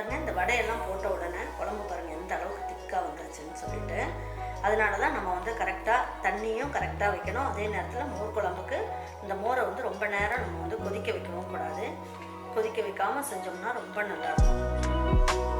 பாருங்க இந்த வடையெல்லாம் போட்ட உடனே குழம்பு பாருங்க எந்த அளவுக்கு திக்காக வந்துருச்சுன்னு சொல்லிட்டு அதனால தான் நம்ம வந்து கரெக்டாக தண்ணியும் கரெக்டாக வைக்கணும். அதே நேரத்தில் மோர் குழம்புக்கு இந்த மோரை வந்து ரொம்ப நேரம் நம்ம வந்து கொதிக்க வைக்கவும் கூடாது. கொதிக்க வைக்காமல் செஞ்சோம்னா ரொம்ப நல்லாயிருக்கும்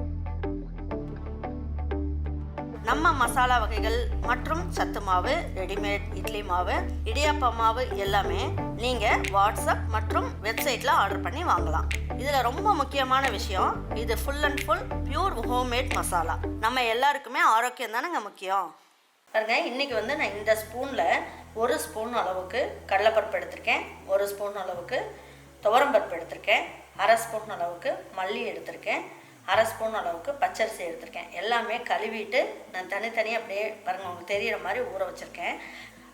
நம்ம மசாலா வகைகள் மற்றும் சத்து மாவு ரெடிமேட் இட்லி மாவு இடியாப்ப மாவு எல்லாமே நீங்கள் வாட்ஸ்அப் மற்றும் வெப்சைட்டில் ஆர்டர் பண்ணி வாங்கலாம். இதில் ரொம்ப முக்கியமான விஷயம் இது full and full pure homemade masala நம்ம எல்லாருக்குமே ஆரோக்கியம் தானேங்க முக்கியம்? பாருங்க இன்றைக்கி வந்து நான் இந்த ஸ்பூனில் ஒரு ஸ்பூன் அளவுக்கு கடலைப்பருப்பு எடுத்திருக்கேன் ஒரு ஸ்பூன் அளவுக்கு துவரம்பருப்பு எடுத்திருக்கேன் அரை ஸ்பூன் அளவுக்கு மல்லி எடுத்திருக்கேன் அரை ஸ்பூன் அளவுக்கு பச்சரிசி எடுத்திருக்கேன். எல்லாமே கழுவிட்டு நான் தனித்தனியாக அப்படியே பாருங்க உங்களுக்கு தெரிகிற மாதிரி ஊற வச்சுருக்கேன்.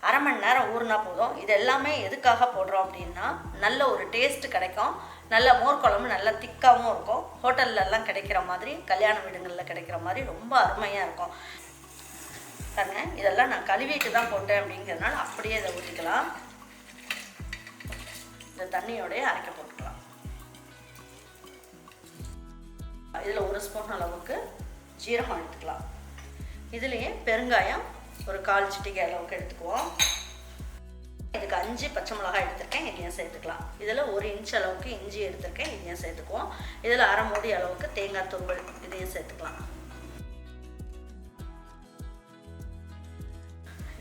அரை மணி நேரம் ஊறினா போதும். இது எல்லாமே எதுக்காக போடுறோம் அப்படின்னா நல்ல ஒரு டேஸ்ட் கிடைக்கும். நல்ல மோர் குழம்பு நல்ல திக்காகவும் இருக்கும். ஹோட்டல்லலாம் கிடைக்கிற மாதிரி கல்யாண வீடுங்களில் கிடைக்கிற மாதிரி ரொம்ப அருமையாக இருக்கும். பாருங்க இதெல்லாம் நான் கழுவிட்டு தான் போட்டேன் அப்படிங்கிறதுனால அப்படியே இதை ஊற்றிக்கலாம் இந்த தண்ணியோடய அரைக்க போட்டுக்கலாம். இதில் ஒரு ஸ்பூன் அளவுக்கு ஜீரகம் எடுத்துக்கலாம். இதுலேயே பெருங்காயம் ஒரு கால் சிட்டிகை அளவுக்கு எடுத்துக்குவோம். இதுக்கு அஞ்சு பச்சை மிளகாய் எடுத்திருக்கேன் இதையும் சேர்த்துக்கலாம். இதில் ஒரு இன்ச் அளவுக்கு இஞ்சி எடுத்திருக்கேன் இதையும் சேர்த்துக்குவோம். இதில் அரை மூடி அளவுக்கு தேங்காய் துருவல் இதையும் சேர்த்துக்கலாம்.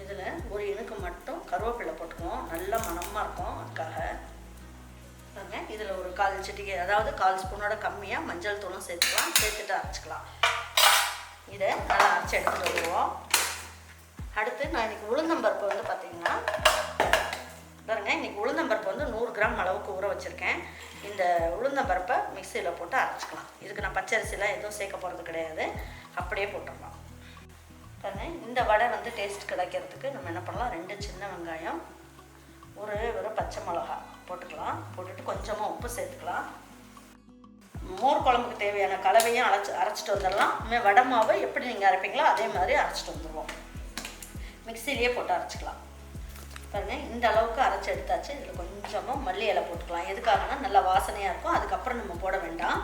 இதில் ஒரு இனுக்கு மட்டும் கருவேப்பிலை போட்டுக்குவோம். நல்ல மணமாக இருக்கும் அதுக்காக. பாருங்க. இதில் ஒரு கால் சிட்டிகை அதாவது கால் ஸ்பூனோட கம்மியாக மஞ்சள் தூளும் சேர்த்துக்கலாம். சேர்த்துட்டு அரைச்சிக்கலாம். இதை நல்லா அரைச்சி எடுத்துகிட்டு வருவோம். அடுத்து நான் இன்றைக்கி உளுந்தம்பருப்பு வந்து பார்த்திங்கன்னா பாருங்க இன்றைக்கி உளுந்தம்பருப்பு வந்து நூறு கிராம் அளவுக்கு ஊற வச்சுருக்கேன். இந்த உளுந்தம்பருப்பை மிக்சியில் போட்டு அரைச்சிக்கலாம். இதுக்கு நான் பச்சரிசிலாம் எதுவும் சேர்க்க போகிறது கிடையாது. அப்படியே போட்டுடலாம். பாருங்க இந்த வடை வந்து டேஸ்ட் கிடைக்கிறதுக்கு நம்ம என்ன பண்ணலாம்? ரெண்டு சின்ன வெங்காயம் ஒரு ஒரு பச்சை மிளகா போட்டுக்கலாம். போட்டுட்டு கொஞ்சமாக உப்பு சேர்த்துக்கலாம். மோர் குழம்புக்கு தேவையான கலவையும் அரைச்சி அரைச்சிட்டு வந்துடலாம். இனிமேல் வடை மாவை எப்படி நீங்கள் அரைப்பீங்களோ அதே மாதிரி அரைச்சிட்டு வந்துடுவோம் மிக்சிலேயே போட்டு அரைச்சிக்கலாம். பாருங்கள் இந்த அளவுக்கு அரைச்சி எடுத்தாச்சு. இதில் கொஞ்சமாக மல்லி இலை போட்டுக்கலாம். எதுக்காகனா நல்லா வாசனையாக இருக்கும். அதுக்கப்புறம் நம்ம போட வேண்டாம்.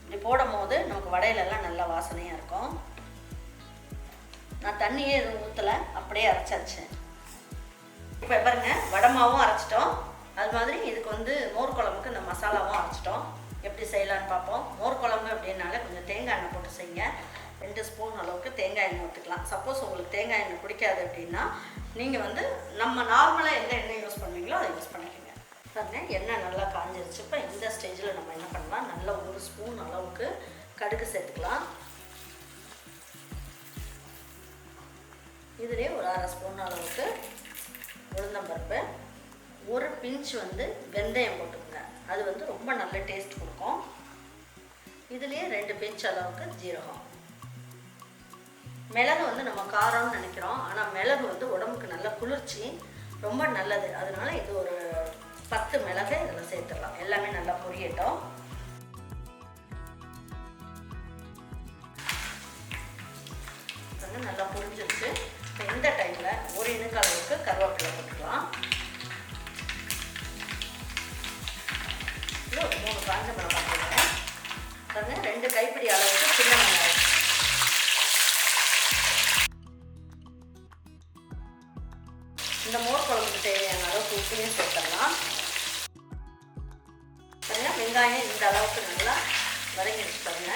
இப்படி போடும் போது நமக்கு வடையிலெல்லாம் நல்லா வாசனையாக இருக்கும். நான் தண்ணியே எதுவும் ஊற்றலை அப்படியே அரைச்சாச்சு இப்போ பாருங்க வடமாவும் அரைச்சிட்டோம். அது மாதிரி இதுக்கு வந்து மோர் குழம்புக்கு இந்த மசாலாவும் அரைச்சிட்டோம். எப்படி செய்யலான்னு பார்ப்போம். மோர் குழம்பு அப்படின்னால கொஞ்சம் தேங்காய் எண்ணெய் போட்டு செய்யுங்க. ரெண்டு ஸ்பூன் அளவுக்கு தேங்காய் எண்ணெய் ஊற்றுக்கலாம் சப்போஸ் உங்களுக்கு தேங்காய் எண்ணெய் பிடிக்காது அப்படின்னா நீங்கள் வந்து நம்ம நார்மலாக எந்த எண்ணெய் யூஸ் பண்ணுவீங்களோ அதை யூஸ் பண்ணிக்கோங்க. பாருங்க எண்ணெய் நல்லா காஞ்சிருச்சு. இப்போ இந்த ஸ்டேஜில் நம்ம என்ன பண்ணலாம்? நல்ல ஒரு ஸ்பூன் அளவுக்கு கடுகு சேர்த்துக்கலாம். இதுலேயே ஒரு அரை ஸ்பூன் அளவுக்கு உளுந்தம்பருப்பு ஒரு பிஞ்ச் வந்து வெந்தயம் போட்டுக்கோங்க. அது வந்து ரொம்ப நல்ல டேஸ்ட் கொடுக்கும். இதுலேயே ரெண்டு பிஞ்ச் அளவுக்கு ஜீரகம். மிளகு வந்து நம்ம காரம்னு நினைக்கிறோம். ஆனால் மிளகு வந்து உடம்புக்கு நல்ல குளிர்ச்சி ரொம்ப நல்லது. அதனால இது ஒரு பத்து மிளகு இதில் சேர்த்துடலாம். எல்லாமே நல்லா பொரியட்டும். வந்து நல்லா பொரிஞ்சிருச்சு. இந்த டைமில் ஒரு இனுக்கு அளவுக்கு கருவேப்பிலை போட்டுக்கலாம். இது ஒரு மூணு காஞ்ச மிளகாய் போடுறேன் பாருங்க ரெண்டு கைப்பிடி அளவுக்கு சின்ன வெங்காயம். இந்த மோர் குழம்புக்கு தேவையான அளவுக்கு உப்பையும் சேர்த்துடலாம். பாருங்க வெங்காயம் இந்த அளவுக்கு நல்லா வதங்கிடுச்சு பாருங்க.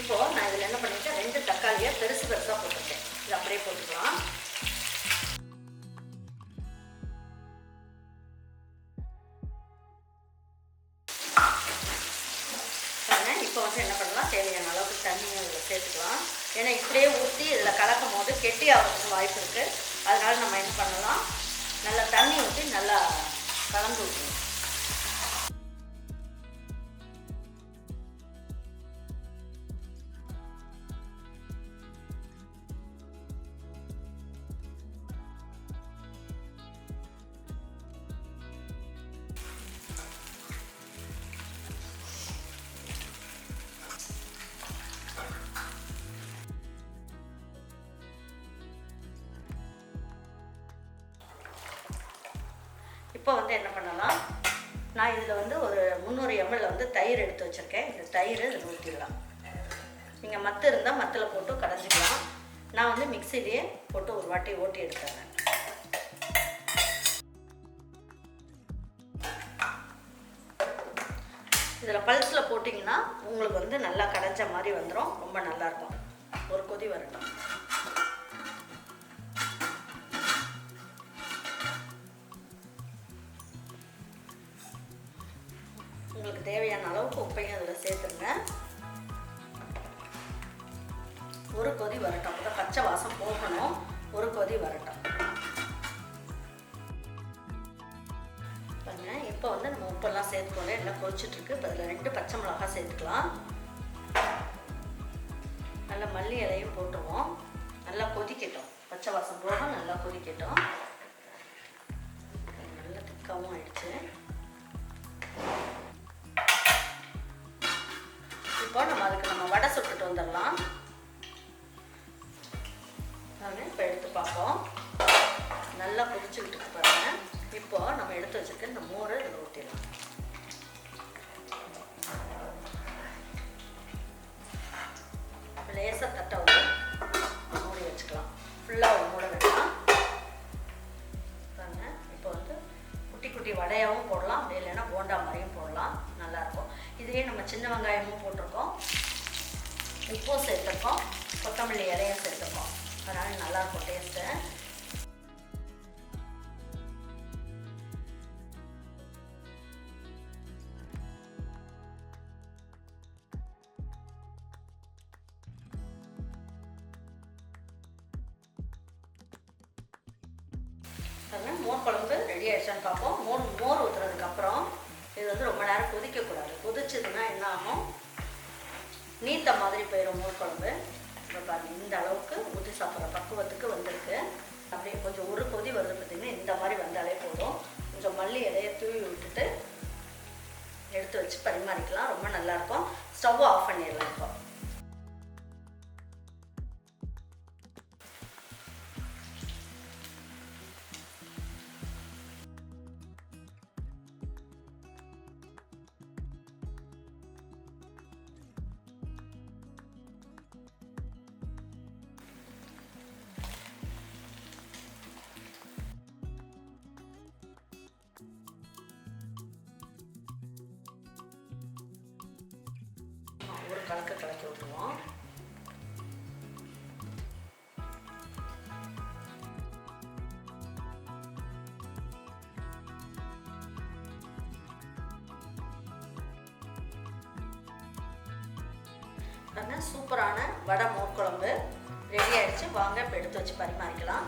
இப்போ நான் இதில் என்ன பண்ணிட்டேன் ரெண்டு தக்காளியை பெருசு பெருசாக போட்டிருக்கேன். இது அப்படியே போட்டுக்கலாம். இப்போ வந்து என்ன பண்ணலாம்? தேவையான அளவுக்கு தண்ணியை இதில் சேர்த்துக்கலாம். ஏன்னா இப்படியே ஊற்றி இதில் கலக்கும் போது கெட்டி ஆகிறதுக்கு வாய்ப்பு இருக்குது அதனால நம்ம என்ன பண்ணலாம்? நல்லா தண்ணி ஊற்றி நல்லா கலந்து விட்டுணும் நான் இதில் வந்து ஒரு முந்நூறு எம்எல் வந்து தயிர் எடுத்து வச்சுருக்கேன். இந்த தயிர் இதில் ஊற்றிடலாம் நீங்கள் மத்து இருந்தால் மத்தில் போட்டு கடைஞ்சிக்கலாம். நான் வந்து மிக்சிலேயே போட்டு ஒரு வாட்டி ஓட்டி எடுத்துறேன். இதில் பல்ஸில் போட்டிங்கன்னா உங்களுக்கு வந்து நல்லா கடைஞ்ச மாதிரி வந்துடும் ரொம்ப நல்லாயிருக்கும் ஒரு கொதி வரட்டும். உங்களுக்கு தேவையான அளவுக்கு உப்பையும் அதில் சேர்த்துருங்க. ஒரு கொதி வரட்டும். அப்போ பச்சை வாசம் போகணும். ஒரு கொதி வரட்டும். பாருங்க இப்போ வந்து நம்ம உப்பெல்லாம் சேர்த்துக்கோங்க. எல்லாம் கொதிச்சுட்ருக்கு. இப்போ அதில் ரெண்டு பச்சை மிளகாய் சேர்த்துக்கலாம். நல்லா மல்லி இலையும் போட்டுருவோம். நல்லா கொதிக்கட்டும். பச்சை வாசம் போக நல்லா கொதிக்கட்டும். நல்லா திக்காவும் ஆயிடுச்சு. இப்போ நம்ம அதுக்கு நம்ம வடை சுட்டுட்டு வந்துடலாம். உப்பும் சேர்த்துருக்கோம். கொத்தமல்லி இலையும் சேர்த்துருக்கோம். அதனால் நல்லாயிருக்கும் டேஸ்ட்டு பாருங்க மோர் குழம்பு ரெடி ஆகிடுச்சான்னு பார்ப்போம். மோர் மோர் ஊற்றுறதுக்கப்புறம் இது வந்து ரொம்ப நேரம் கொதிக்கக்கூடாது. கொதிச்சதுன்னா என்ன ஆகும்? நீத்த மாதிரி போயிடும் மோர் குழம்பு. இப்போ பாருங்க இந்த அளவுக்கு ஊற்றி சாப்பிட்ற பக்குவத்துக்கு வந்திருக்கு. அப்படியே கொஞ்சம் ஒரு கொதி வருது பார்த்தீங்கன்னா இந்த மாதிரி வந்தாலே போதும். கொஞ்சம் மல்லி இலையை தூவி விட்டுட்டு எடுத்து வச்சு பரிமாறிக்கலாம். ரொம்ப நல்லாயிருக்கும் ஸ்டவ் ஆஃப் பண்ணிடலாம் இப்போ. கலக்கி விட்டுருவோம் சூப்பரான வடை மோர் குழம்பு ரெடி ஆயிடுச்சு. வாங்க இப்போ எடுத்து வச்சு பரிமாறிக்கலாம்.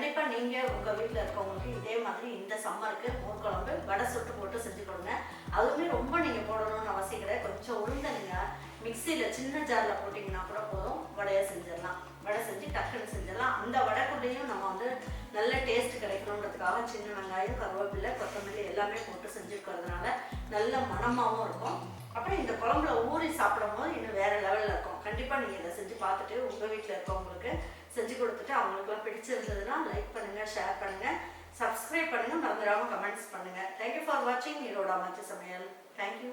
கண்டிப்பாக நீங்கள் உங்கள் வீட்டில் இருக்கவங்களுக்கு இதே மாதிரி இந்த சம்மருக்கு மூர்க்குழம்பு வடை சுட்டு போட்டு செஞ்சு கொடுங்க. அதுவுமே ரொம்ப நீங்கள் போடணும்னு அவசியம் கிடையாது. கொஞ்சம் உளுந்த நீங்கள் மிக்சியில் சின்ன ஜாரில் போட்டிங்கன்னா கூட போதும். வடையை செஞ்சிடலாம். வடை செஞ்சு டக்குன்னு செஞ்சிடலாம். அந்த வடைக்குள்ளேயும் நம்ம வந்து நல்ல டேஸ்ட் கிடைக்கணுன்றதுக்காக சின்ன வெங்காயம் கருவேப்பிலை கொத்தமல்லி எல்லாமே போட்டு செஞ்சுருக்கிறதுனால நல்ல மனமாகவும் இருக்கும். அப்புறம் இந்த குழம்புல ஊறி சாப்பிடும் போது இன்னும் வேறு லெவலில் இருக்கும். கண்டிப்பாக நீங்கள் இதை செஞ்சு பார்த்துட்டு உங்கள் வீட்டில் இருக்கவங்களுக்கு செஞ்சு கொடுத்துட்டு அவங்களுக்குலாம் பிடிச்சிருந்ததுன்னா லைக் பண்ணுங்கள் ஷேர் பண்ணுங்கள் சப்ஸ்கிரைப் பண்ணுங்கள் மறந்துடாமல் கமெண்ட்ஸ் பண்ணுங்க. தேங்க்யூ ஃபார் வாட்சிங் ஈரோடா அமைச்சு சமையல். தேங்க்யூ